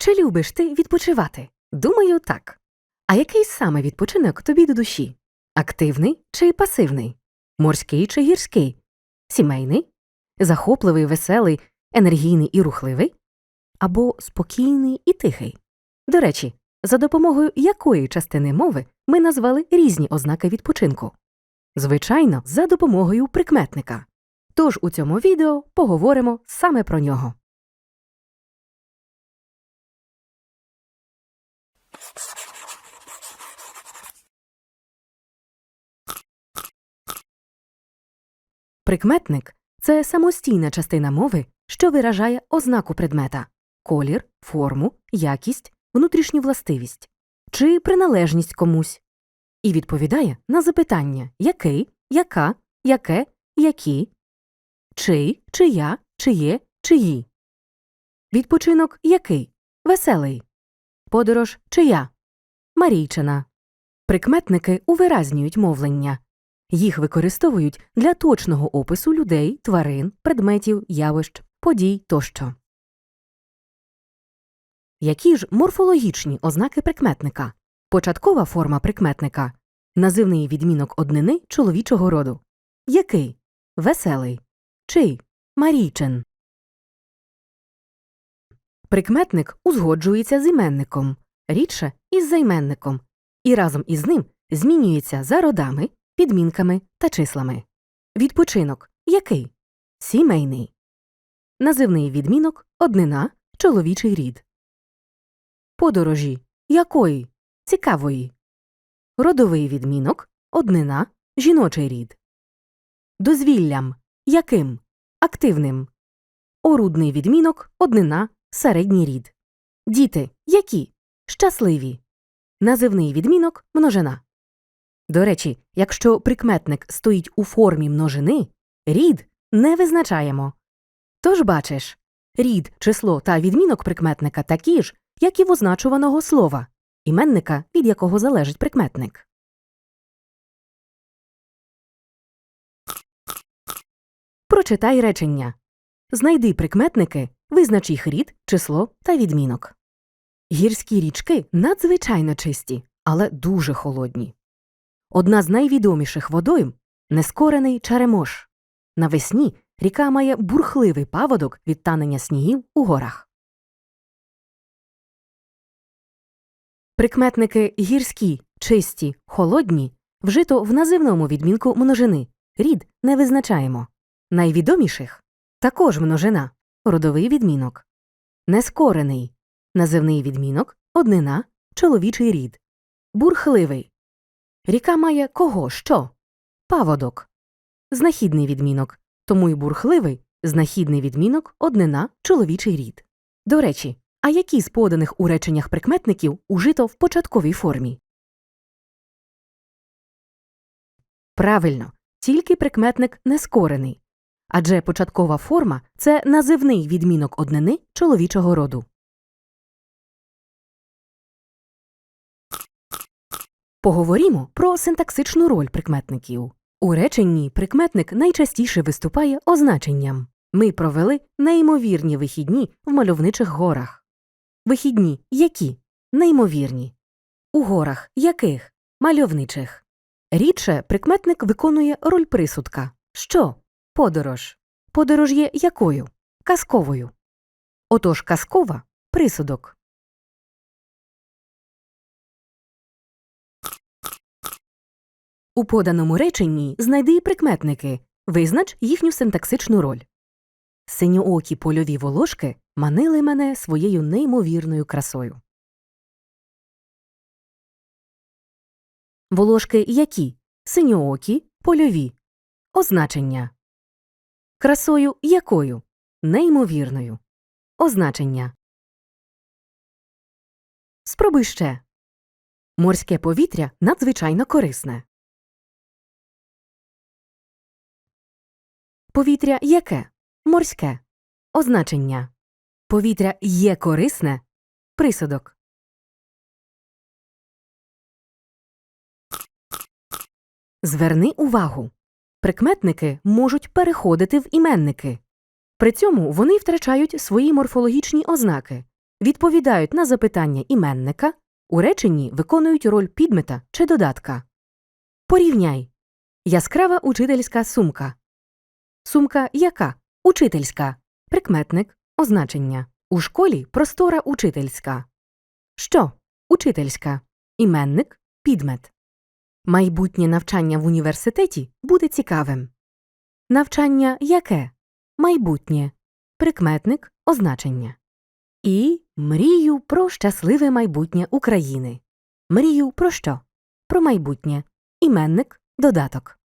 Чи любиш ти відпочивати? Думаю, так. А який саме відпочинок тобі до душі? Активний чи пасивний? Морський чи гірський? Сімейний? Захопливий, веселий, енергійний і рухливий? Або спокійний і тихий? До речі, за допомогою якої частини мови ми назвали різні ознаки відпочинку? Звичайно, за допомогою прикметника. Тож у цьому відео поговоримо саме про нього. Прикметник це самостійна частина мови, що виражає ознаку предмета колір, форму, якість, внутрішню властивість чи приналежність комусь, і відповідає на запитання який, яка, яке, які, чий, чия, чиє, чиї. Відпочинок який? Веселий. Подорож чия? Марійчина. Прикметники увиразнюють мовлення. Їх використовують для точного опису людей, тварин, предметів, явищ, подій тощо. Які ж морфологічні ознаки прикметника? Початкова форма прикметника називний відмінок однини чоловічого роду. Який? Веселий. Чий? Марійчин. Прикметник узгоджується з іменником, рідше із займенником, і разом із ним змінюється за родами, підмінками та числами. Відпочинок який? Сімейний. Називний відмінок однина чоловічий рід. Подорожі якої? Цікавої. Родовий відмінок однина жіночий рід. Дозвіллям яким? Активним. Орудний відмінок однина середній рід. Діти які? Щасливі. Називний відмінок множина. До речі, якщо прикметник стоїть у формі множини, рід не визначаємо. Тож бачиш, рід, число та відмінок прикметника такі ж, як і в означуваного слова, іменника, від якого залежить прикметник. Прочитай речення. Знайди прикметники, визнач їх рід, число та відмінок. Гірські річки надзвичайно чисті, але дуже холодні. Одна з найвідоміших водойм нескорений Черемош. Навесні ріка має бурхливий паводок від танення снігів у горах. Прикметники гірські, чисті, холодні вжито в називному відмінку множини. Рід не визначаємо. Найвідоміших також множина, родовий відмінок. Нескорений називний відмінок однина, чоловічий рід. Бурхливий. Ріка має кого що? Паводок. Знахідний відмінок. Тому й бурхливий знахідний відмінок однина, чоловічий рід. До речі, а які з поданих у реченнях прикметників ужито в початковій формі? Правильно, тільки прикметник нескорений. Адже початкова форма це називний відмінок однини чоловічого роду. Поговоримо про синтаксичну роль прикметників. У реченні прикметник найчастіше виступає означенням. Ми провели неймовірні вихідні в мальовничих горах. Вихідні які? Неймовірні. У горах яких? Мальовничих. Рідше прикметник виконує роль присудка. Що? Подорож. Подорож є якою? Казковою. Отож казкова присудок. У поданому реченні знайди прикметники, визнач їхню синтаксичну роль. Синьоокі польові волошки манили мене своєю неймовірною красою. Волошки які? Синьоокі, польові. Означення. Красою якою? Неймовірною. Означення. Спробуй ще. Морське повітря надзвичайно корисне. Повітря яке? Морське. Означення. Повітря є корисне. Присудок. Зверни увагу. Прикметники можуть переходити в іменники. При цьому вони втрачають свої морфологічні ознаки, відповідають на запитання іменника, у реченні виконують роль підмета чи додатка. Порівняй. Яскрава учительська сумка. Сумка яка? Учительська. Прикметник. Означення. У школі простора учительська. Що? Учительська. Іменник. Підмет. Майбутнє навчання в університеті буде цікавим. Навчання яке? Майбутнє. Прикметник. Означення. І мрію про щасливе майбутнє України. Мрію про що? Про майбутнє. Іменник. Додаток.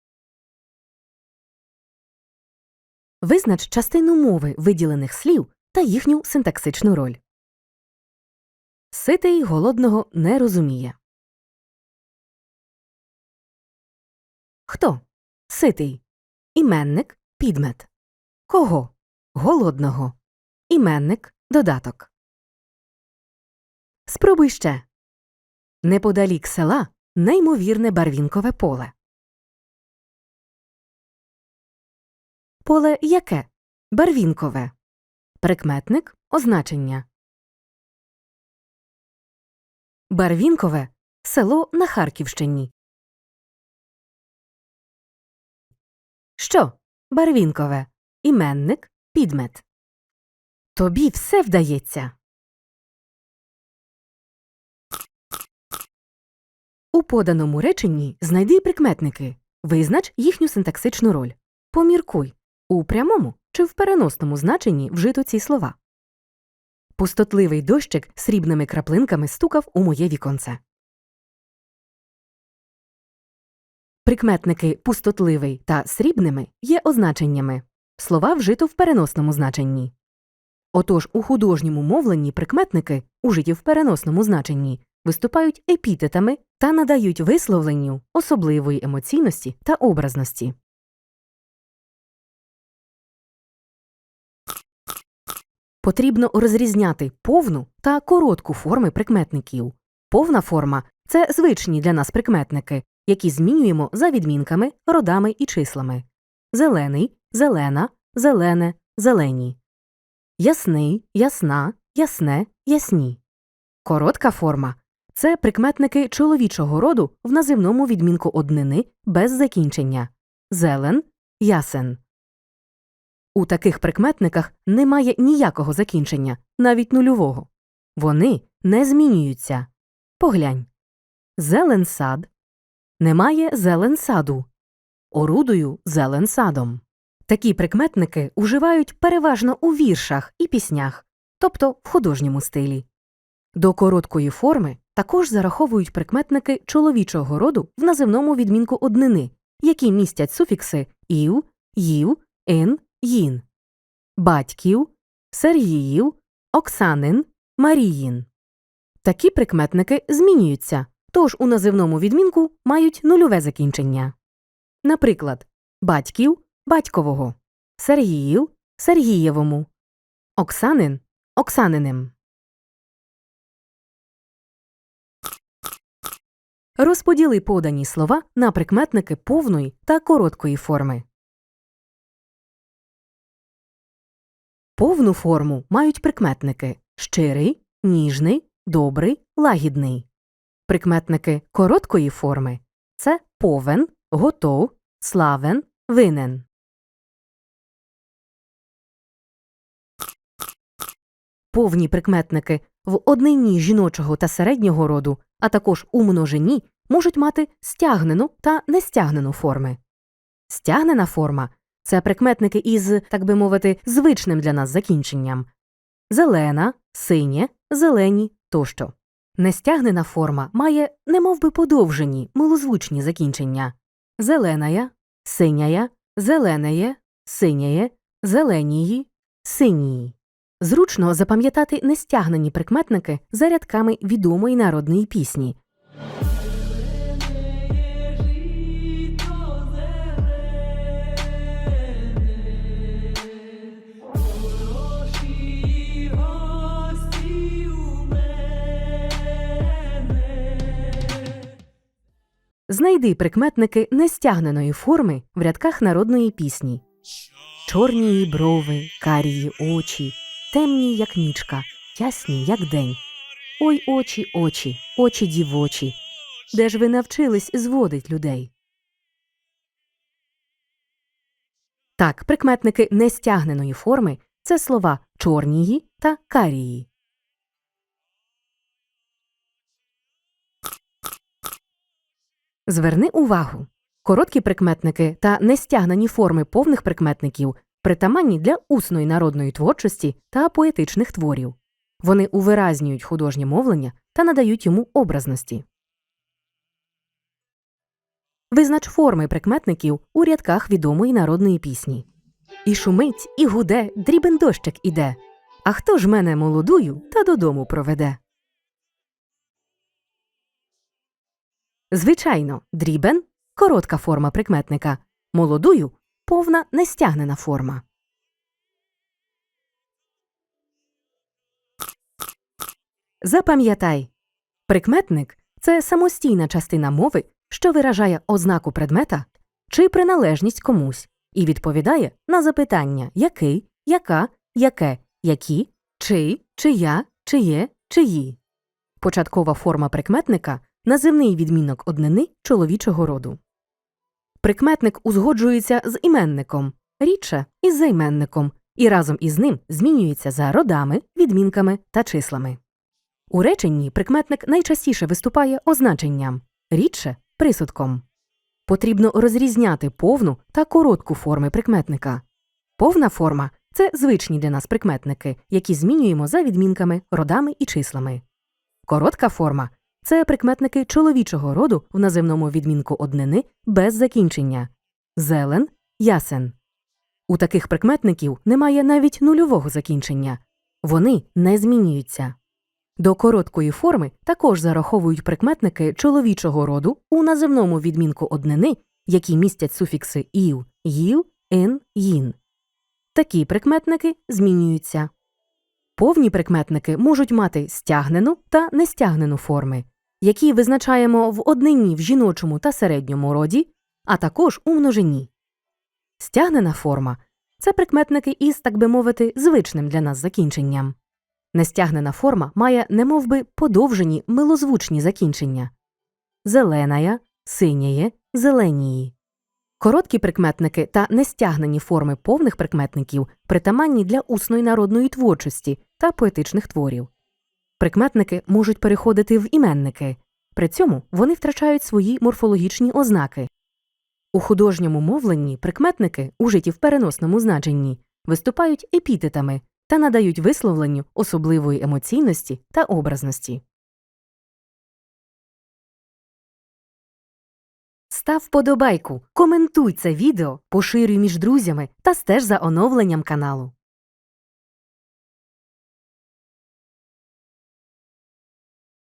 Визнач частину мови виділених слів та їхню синтаксичну роль. Ситий голодного не розуміє. Хто? Ситий. Іменник підмет. Кого? Голодного. Іменник додаток. Спробуй ще. Неподалік села неймовірне барвінкове поле. Поле яке? Барвінкове. Прикметник означення. Барвінкове село на Харківщині. Що? Барвінкове. Іменник підмет. Тобі все вдається. У поданому реченні знайди прикметники. Визнач їхню синтаксичну роль. Поміркуй, у прямому чи в переносному значенні вжито ці слова. Пустотливий дощик срібними краплинками стукав у моє віконце. Прикметники пустотливий та срібними є означеннями. Слова вжито в переносному значенні. Отож у художньому мовленні прикметники, ужиті в переносному значенні, виступають епітетами та надають висловленню особливої емоційності та образності. Потрібно розрізняти повну та коротку форми прикметників. Повна форма це звичні для нас прикметники, які змінюємо за відмінками, родами і числами. Зелений, зелена, зелене, зелені. Ясний, ясна, ясне, ясні. Коротка форма це прикметники чоловічого роду в називному відмінку однини без закінчення. Зелен, ясен. У таких прикметниках немає ніякого закінчення, навіть нульового. Вони не змінюються. Поглянь. Зелен сад. Немає зелен саду. Орудую зелен садом. Такі прикметники уживають переважно у віршах і піснях, тобто в художньому стилі. До короткої форми також зараховують прикметники чоловічого роду в називному відмінку однини, які містять суфікси ів, їв, ін, їн, батьків, Сергіїв, Оксанин, Маріїн. Такі прикметники змінюються, тож у називному відмінку мають нульове закінчення. Наприклад, батьків батькового, Сергіїв Сергієвому, Оксанин Оксаниним. Розподіли подані слова на прикметники повної та короткої форми. Повну форму мають прикметники щирий, ніжний, добрий, лагідний. Прикметники короткої форми це повен, готов, славен, винен. Повні прикметники в однині жіночого та середнього роду, а також у множині можуть мати стягнену та нестягнену форми. Стягнена форма це прикметники із, так би мовити, звичним для нас закінченням зелена, синє, зелені тощо. Нестягнена форма має немовби подовжені, милозвучні закінчення зеленая, синяя, зеленеє, синяє, зеленії, синії. Зручно запам'ятати нестягнені прикметники за рядками відомої народної пісні. Знайди прикметники нестягненої форми в рядках народної пісні. Чорні брови, карії очі, темні, як нічка, ясні, як день. Ой, очі, очі, очі дівочі. Де ж ви навчились зводить людей? Так, прикметники нестягненої форми це слова чорнії та карії. Зверни увагу. Короткі прикметники та нестягнені форми повних прикметників притаманні для усної народної творчості та поетичних творів. Вони увиразнюють художнє мовлення та надають йому образності. Визнач форми прикметників у рядках відомої народної пісні. І шумить, і гуде, дрібен дощик іде. А хто ж мене молодую та додому проведе? Звичайно, дрібен коротка форма прикметника, молодую повна нестягнена форма. Запам'ятай прикметник це самостійна частина мови, що виражає ознаку предмета чи приналежність комусь і відповідає на запитання який, яка, яке, які, чий, чия, чиє, чиї. Початкова форма прикметника називний відмінок однини чоловічого роду. Прикметник узгоджується з іменником, рідше із займенником, і разом із ним змінюється за родами, відмінками та числами. У реченні прикметник найчастіше виступає означенням, рідше присудком. Потрібно розрізняти повну та коротку форми прикметника. Повна форма це звичні для нас прикметники, які змінюємо за відмінками, родами і числами. Коротка форма це прикметники чоловічого роду в називному відмінку однини без закінчення зелен, ясен. У таких прикметників немає навіть нульового закінчення. Вони не змінюються. До короткої форми також зараховують прикметники чоловічого роду у називному відмінку однини, які містять суфікси ів, їв, ін, їн. Такі прикметники змінюються. Повні прикметники можуть мати стягнену та нестягнену форми, які визначаємо в однині в жіночому та середньому роді, а також у множині. Стягнена форма це прикметники із, так би мовити, звичним для нас закінченням. Нестягнена форма має немовби подовжені милозвучні закінчення зеленая, синяє, зеленії. Короткі прикметники та нестягнені форми повних прикметників притаманні для усної народної творчості та поетичних творів. Прикметники можуть переходити в іменники, при цьому вони втрачають свої морфологічні ознаки. У художньому мовленні прикметники, ужиті в переносному значенні, виступають епітетами та надають висловленню особливої емоційності та образності. Став вподобайку, коментуй це відео, поширюй між друзями та стеж за оновленням каналу.